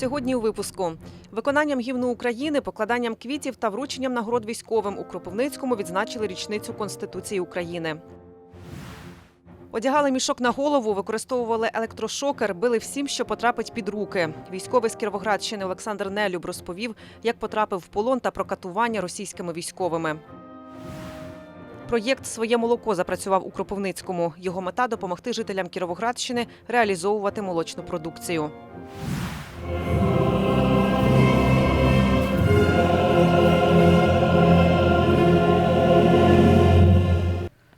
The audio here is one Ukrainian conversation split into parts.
Сьогодні у випуску виконанням гімну України, покладанням квітів та врученням нагород військовим у Кропивницькому відзначили річницю Конституції України. Одягали мішок на голову, використовували електрошокер, били всім, що потрапить під руки. Військовий з Кіровоградщини Олександр Нелюб розповів, як потрапив в полон та про катування російськими військовими. Проєкт Своє молоко запрацював у Кропивницькому. Його мета допомогти жителям Кіровоградщини реалізовувати молочну продукцію. Thank you.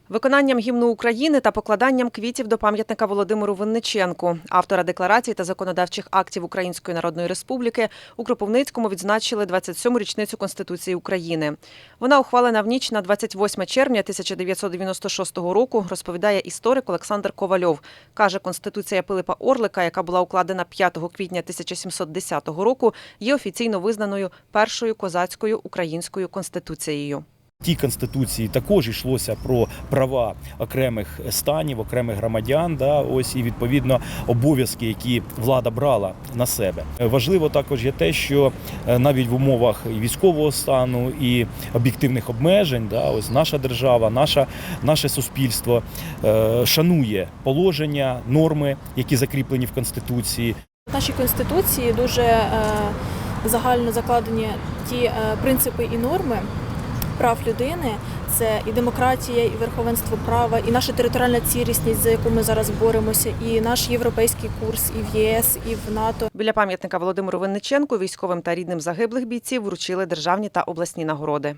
Виконанням гімну України та покладанням квітів до пам'ятника Володимиру Винниченку, автора декларацій та законодавчих актів Української Народної Республіки, у Кропивницькому відзначили 27-му річницю Конституції України. Вона ухвалена в ніч на 28 червня 1996 року, розповідає історик Олександр Ковальов. Каже, Конституція Пилипа Орлика, яка була укладена 5 квітня 1710 року, є офіційно визнаною першою козацькою українською конституцією. В тій конституції також йшлося про права окремих станів, окремих громадян. Да, ось і відповідно обов'язки, які влада брала на себе. Важливо також є те, що е, навіть в умовах військового стану і об'єктивних обмежень, да, ось наша держава, наша, наше суспільство е, шанує положення, норми, які закріплені в конституції. В нашій конституції дуже е, загально закладені ті е, принципи і норми прав людини. Це і демократія, і верховенство права, і наша територіальна цілісність, за яку ми зараз боремося, і наш європейський курс, і в ЄС, і в НАТО. Біля пам'ятника Володимиру Винниченку військовим та рідним загиблих бійців вручили державні та обласні нагороди.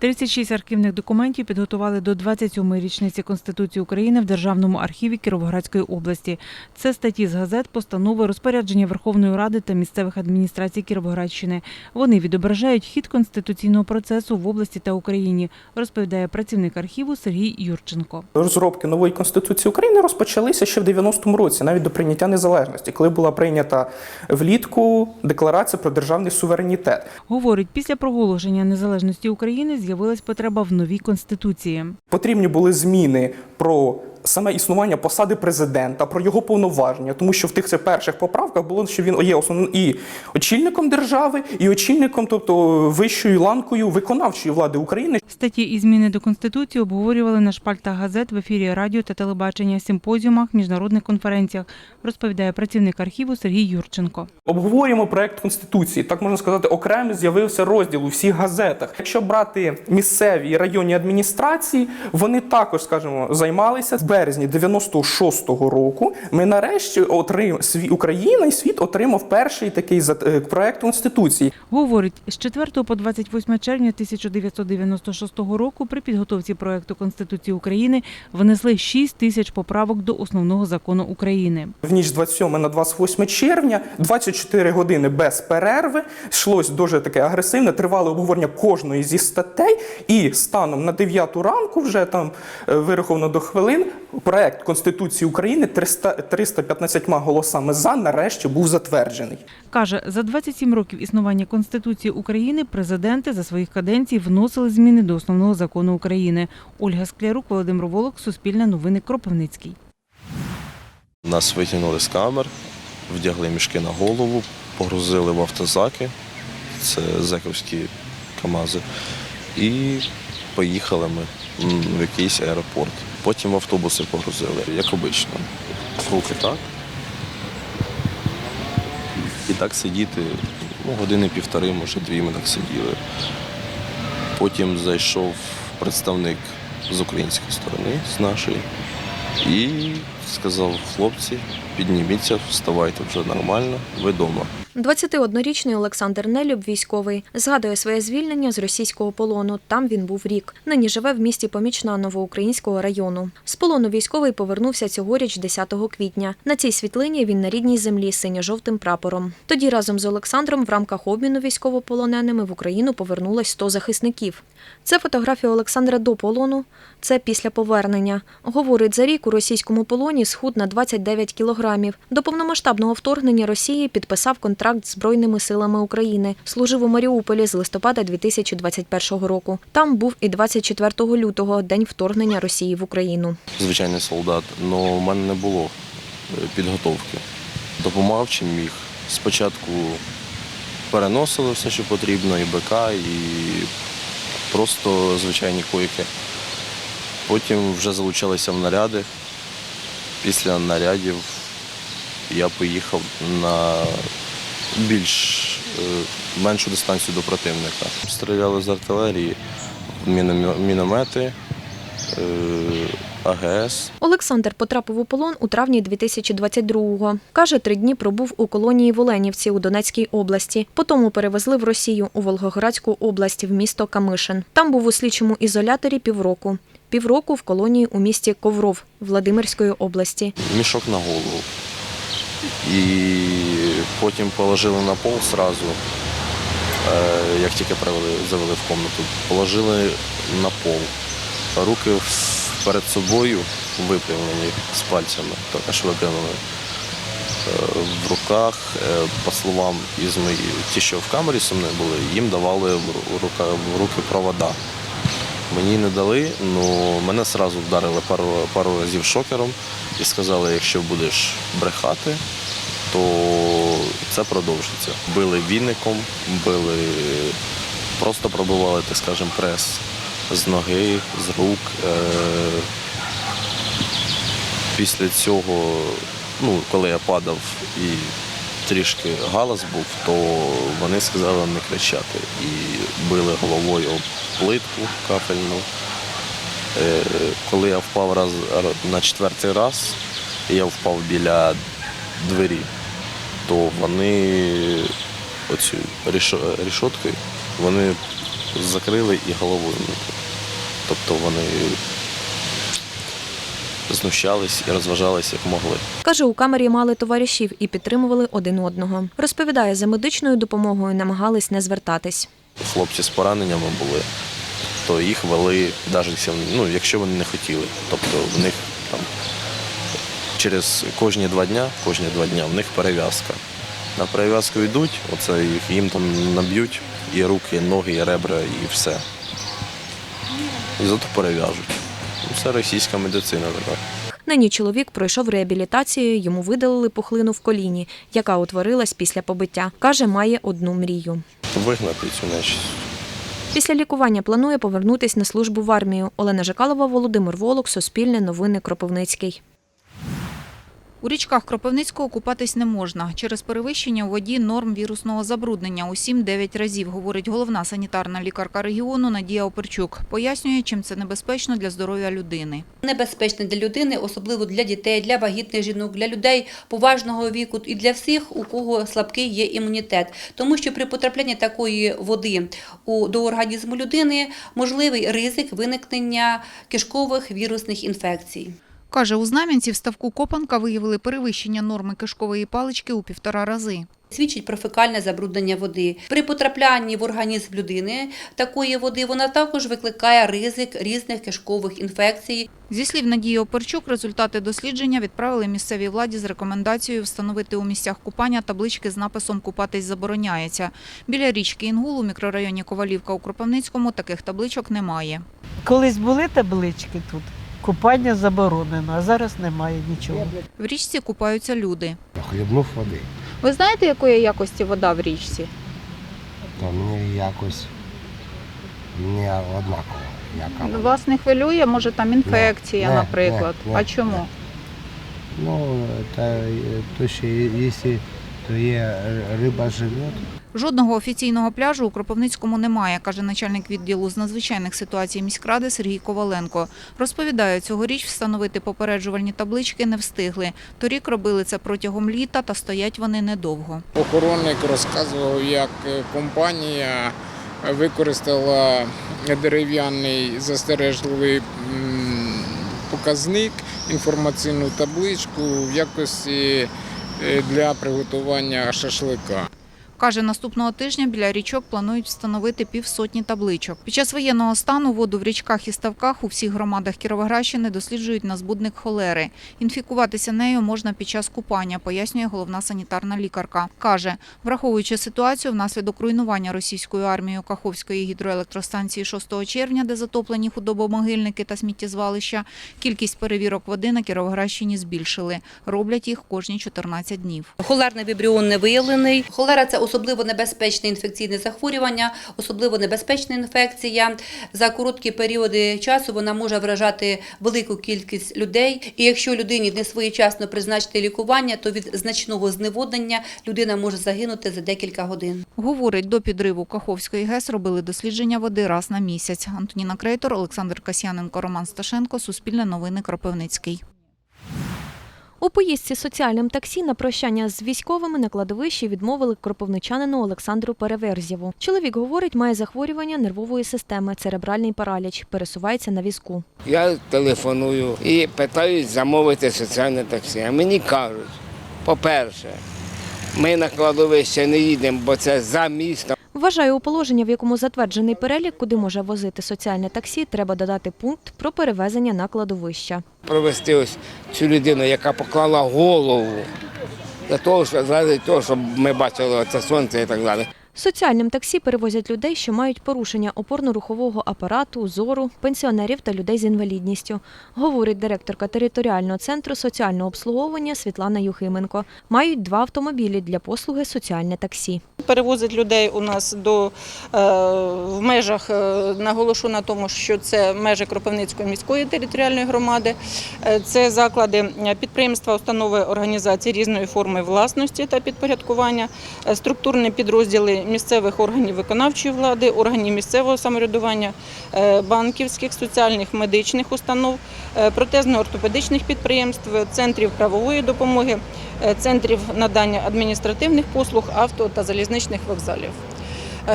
36 архівних документів підготували до 27-ї річниці Конституції України в Державному архіві Кіровоградської області. Це статті з газет, постанови, розпорядження Верховної Ради та місцевих адміністрацій Кіровоградщини. Вони відображають хід конституційного процесу в області та Україні, розповідає працівник архіву Сергій Юрченко. Розробки нової конституції України розпочалися ще в 90-му році, навіть до прийняття незалежності, коли була прийнята влітку декларація про державний суверенітет. Говорить, після проголошення незалежності України з'явилась потреба в новій конституції. Потрібні були зміни про саме існування посади президента, про його повноваження, тому що в тих це перших поправках було, що він є основним і очільником держави, і очільником, тобто вищою ланкою виконавчої влади України. Статті і зміни до Конституції обговорювали на шпальтах газет в ефірі радіо та телебачення, симпозіумах, міжнародних конференціях, розповідає працівник архіву Сергій Юрченко. Обговорюємо проект конституції. Так можна сказати, окремий з'явився розділ у всіх газетах. Якщо брати місцеві і районні адміністрації, вони також, скажімо, займалися березні 96-го року. Ми нарешті отрим Україна і світ отримав перший такий е, проект конституції. Говорить, з 4 по 28 червня 1996 року при підготовці проекту Конституції України внесли 6 тисяч поправок до основного закону України. В ніч з 27 на 28 червня, 24 години без перерви, йшлось дуже таке агресивне, тривале обговорення кожної зі статей. І станом на 9 ранку, вже там е, вираховано до хвилин, проект Конституції України 300, 315 голосами за нарешті був затверджений. Каже, за 27 років існування Конституції України президенти за своїх каденцій вносили зміни до основного закону України. Ольга Склярук, Володимир Волок, Суспільне новини, Кропивницький. Нас витягнули з камер, вдягли мішки на голову, погрузили в автозаки, це зековські КАМАЗи, і поїхали ми в якийсь аеропорт. Потім в автобуси погрузили, як обично. Руки так. І так сидіти, ну, години півтори, може дві ми так сиділи. Потім зайшов представник з української сторони, з нашої, і сказав, хлопці, підніміться, вставайте вже нормально, ви вдома. 21-річний Олександр Нелюб, військовий, згадує своє звільнення з російського полону. Там він був рік. Нині живе в місті Помічна Новоукраїнського району. З полону військовий повернувся цьогоріч 10 квітня. На цій світлині він на рідній землі синьо-жовтим прапором. Тоді разом з Олександром в рамках обміну військовополоненими в Україну повернулось 100 захисників. Це фотографія Олександра до полону, це після повернення. Говорить, за рік у російському полоні схуд на 29 кілограмів. До повномасштабного вторгнення Росії підписав контракт з Збройними силами України. Служив у Маріуполі з листопада 2021 року. Там був і 24 лютого, день вторгнення Росії в Україну. Звичайний солдат, але в мене не було е, підготовки. Допомагав чим міг. Спочатку переносили все, що потрібно, і БК, і просто звичайні койки. Потім вже залучалися в наряди. Після нарядів я поїхав на більш е, меншу дистанцію до противника. Стріляли з артилерії, міномети, е, АГС. Олександр потрапив у полон у травні 2022-го. Каже, три дні пробув у колонії в Оленівці у Донецькій області. Потім перевезли в Росію у Волгоградську область в місто Камишин. Там був у слідчому ізоляторі півроку. Півроку в колонії у місті Ковров Владимирської області. мішок на голову. І потім положили на пол сразу, е, як тільки привели, завели в комнату, положили на пол. Руки перед собою випрямлені з пальцями, тільки ж випрямлені. В руках, е, по словам із мої, ті, що в камері зі мною були, їм давали в руки провода. Мені не дали, ну мене одразу вдарили пару, пару разів шокером і сказали, якщо будеш брехати, то це продовжиться. Били віником, били, просто пробивали, так скажемо, прес з ноги, з рук. Е, Після цього, ну, коли я падав і трішки галас був, то вони сказали не кричати і били головою об плитку кафельну. Е, Коли я впав раз на четвертий раз, я впав біля двері, то вони оцю рішо- рішоткою вони закрили і головою. Тобто вони знущались і розважались як могли. Каже, у камері мали товаришів і підтримували один одного. Розповідає, за медичною допомогою намагались не звертатись. Хлопці з пораненнями були, то їх вели, навіть ну, якщо вони не хотіли. Тобто в них там через кожні два дня, кожні два дня в них перев'язка. На перев'язку йдуть, оце їх їм там наб'ють і руки, і ноги, і ребра, і все. І зато перев'яжуть. Це російська медицина така. Нині чоловік пройшов реабілітацію, йому видалили пухлину в коліні, яка утворилась після побиття. Каже, має одну мрію. Вигнати цю нечість. Після лікування планує повернутись на службу в армію. Олена Жакалова, Володимир Волок, Суспільне новини Кропивницький. У річках Кропивницького купатись не можна через перевищення у воді норм вірусного забруднення у 7-9 разів, говорить головна санітарна лікарка регіону Надія Оперчук. Пояснює, чим це небезпечно для здоров'я людини. небезпечне для людини, особливо для дітей, для вагітних жінок, для людей поважного віку і для всіх, у кого слабкий є імунітет. Тому що при потраплянні такої води до організму людини можливий ризик виникнення кишкових вірусних інфекцій. Каже, у Знам'янці в ставку Копанка виявили перевищення норми кишкової палички у півтора рази. Свідчить про фекальне забруднення води. При потраплянні в організм людини такої води вона також викликає ризик різних кишкових інфекцій, Зі слів Надії Оперчук, результати дослідження відправили місцевій владі з рекомендацією встановити у місцях купання таблички з написом «Купатись забороняється». Біля річки Інгул у мікрорайоні Ковалівка у Кропивницькому таких табличок немає. Колись були таблички тут. Купання заборонено, а зараз немає нічого. В річці купаються люди. Хлібнув води. Ви знаєте, якої якості вода в річці? То мені якось не однаково. Яка. Вас не хвилює, може там інфекція, Ні, наприклад. ні, ні, а чому? Ну, та, е, то що якщо то є риба живе, Жодного офіційного пляжу у Кропивницькому немає, каже начальник відділу з надзвичайних ситуацій міськради Сергій Коваленко. Розповідає, цьогоріч встановити попереджувальні таблички не встигли. Торік робили це протягом літа та стоять вони недовго. Охоронник розказував, як е, компанія використала дерев'яний застережливий показник, інформаційну табличку в якості е, для приготування шашлика. Каже, наступного тижня біля річок планують встановити півсотні табличок. Під час воєнного стану воду в річках і ставках у всіх громадах Кіровоградщини досліджують на збудник холери. Інфікуватися нею можна під час купання, пояснює головна санітарна лікарка. Каже, враховуючи ситуацію внаслідок руйнування російською армією Каховської гідроелектростанції 6 червня, де затоплені худобомогильники та сміттєзвалища, кількість перевірок води на Кіровоградщині збільшили. Роблять їх кожні 14 днів. Холерний вібріон не виявлений. Холера це особливо небезпечне інфекційне захворювання, особливо небезпечна інфекція. За короткі періоди часу вона може вражати велику кількість людей. І якщо людині не своєчасно призначити лікування, то від значного зневоднення людина може загинути за декілька годин. Говорить, до підриву Каховської ГЕС робили дослідження води раз на місяць. Антоніна Крейтор, Олександр Касьяненко, Роман Сташенко, Суспільне новини Кропивницький. У поїздці соціальним таксі на прощання з військовими на кладовищі відмовили кропивничанину Олександру Переверзєву. Чоловік говорить, має захворювання нервової системи, церебральний параліч, пересувається на візку. Я телефоную і питають замовити соціальне таксі. А мені кажуть, по-перше, ми на кладовище не їдемо, бо це за містом. Вважає у положення, в якому затверджений перелік, куди може возити соціальне таксі, треба додати пункт про перевезення на кладовища. Провести ось цю людину, яка поклала голову для того, щоб, заради того, щоб ми бачили це сонце і так далі. Соціальним таксі перевозять людей, що мають порушення опорно-рухового апарату, зору, пенсіонерів та людей з інвалідністю, говорить директорка територіального центру соціального обслуговування Світлана Юхименко. Мають два автомобілі для послуги соціальне таксі. Перевозить людей у нас до е, в межах е, наголошу на тому, що це межі Кропивницької міської територіальної громади. Е, Це заклади підприємства, установи організації різної форми власності та підпорядкування, структурні підрозділи місцевих органів виконавчої влади, органів місцевого самоврядування, е, банківських, соціальних медичних установ, е, протезно-ортопедичних підприємств, центрів правової допомоги, е, центрів надання адміністративних послуг, авто та залізничних вокзалів.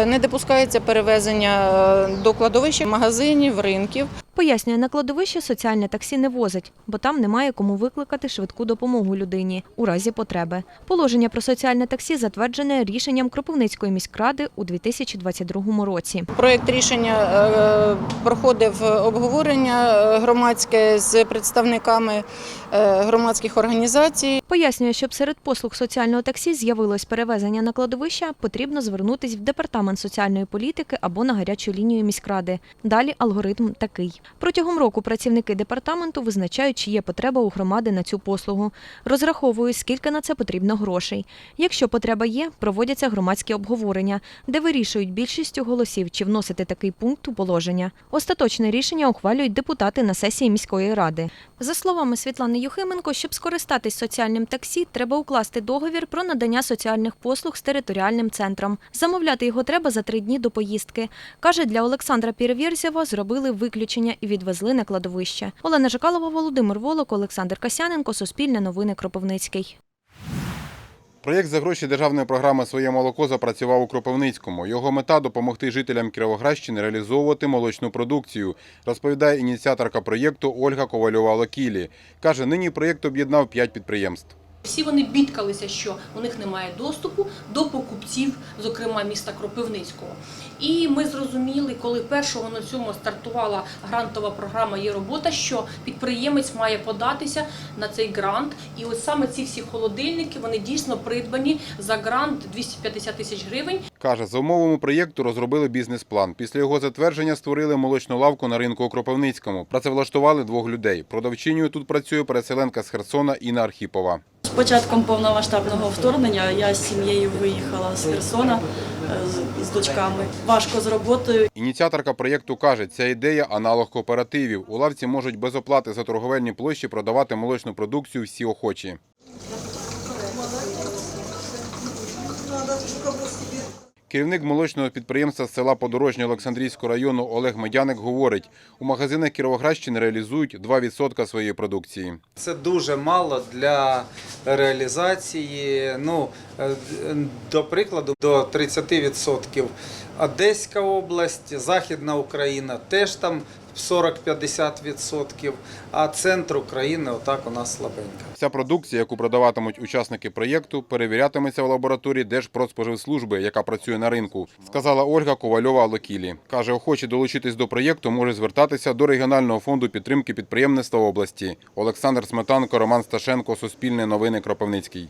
Не допускається перевезення до кладовища магазинів, ринків. Пояснює, на кладовище соціальне таксі не возить, бо там немає кому викликати швидку допомогу людині у разі потреби. Положення про соціальне таксі затверджене рішенням Кропивницької міськради у 2022 році. Проєкт рішення е, проходив обговорення е, громадське з представниками е, громадських організацій. Пояснює, щоб серед послуг соціального таксі з'явилось перевезення на кладовища, потрібно звернутись в департамент соціальної політики або на гарячу лінію міськради. Далі алгоритм такий. Протягом року працівники департаменту визначають, чи є потреба у громади на цю послугу. Розраховують, скільки на це потрібно грошей. Якщо потреба є, проводяться громадські обговорення, де вирішують більшістю голосів, чи вносити такий пункт у положення. Остаточне рішення ухвалюють депутати на сесії міської ради. За словами Світлани Юхименко, щоб скористатись соціальним таксі, треба укласти договір про надання соціальних послуг з територіальним центром. Замовляти його треба за три дні до поїздки. Каже, для Олександра Пірвєрзєва зробили виключення і відвезли на кладовище. Олена Жикалова, Володимир Волок, Олександр Касяненко, Суспільне новини Кропивницький. Проєкт за гроші державної програми Своє молоко запрацював у Кропивницькому. Його мета допомогти жителям Кіровоградщини реалізовувати молочну продукцію, розповідає ініціаторка проєкту Ольга Ковальова Локілі. Каже, нині проєкт об'єднав п'ять підприємств. Всі вони бідкалися, що у них немає доступу до покупців, зокрема міста Кропивницького. І ми зрозуміли, коли першого на цьому стартувала грантова програма Є робота, що підприємець має податися на цей грант. І от саме ці всі холодильники вони дійсно придбані за грант 250 тисяч гривень. Каже, за умовами проєкту розробили бізнес-план. Після його затвердження створили молочну лавку на ринку у Кропивницькому. Працевлаштували двох людей. Продавчиною тут працює переселенка з Херсона Інна Архіпова. Початком повномасштабного вторгнення я з сім'єю виїхала з Херсона е, з дочками. Важко з роботою. Ініціаторка проєкту каже, ця ідея аналог кооперативів. У лавці можуть без оплати за торговельні площі продавати молочну продукцію всі охочі. Керівник молочного підприємства села Подорожнє Олександрійського району Олег Медяник говорить, у магазинах Кіровоградщини реалізують 2% своєї продукції. Це дуже мало для реалізації. Ну, е, до прикладу, до 30% Одеська область, Західна Україна теж там 40-50%, а центр України отак у нас слабенько. Вся продукція, яку продаватимуть учасники проєкту, перевірятиметься в лабораторії Держпродспоживслужби, яка працює на ринку, сказала Ольга Ковальова Локілі. Каже, охочі долучитись до проєкту може звертатися до регіонального фонду підтримки підприємництва області. Олександр Сметанко, Роман Сташенко, Суспільне новини Кропивницький.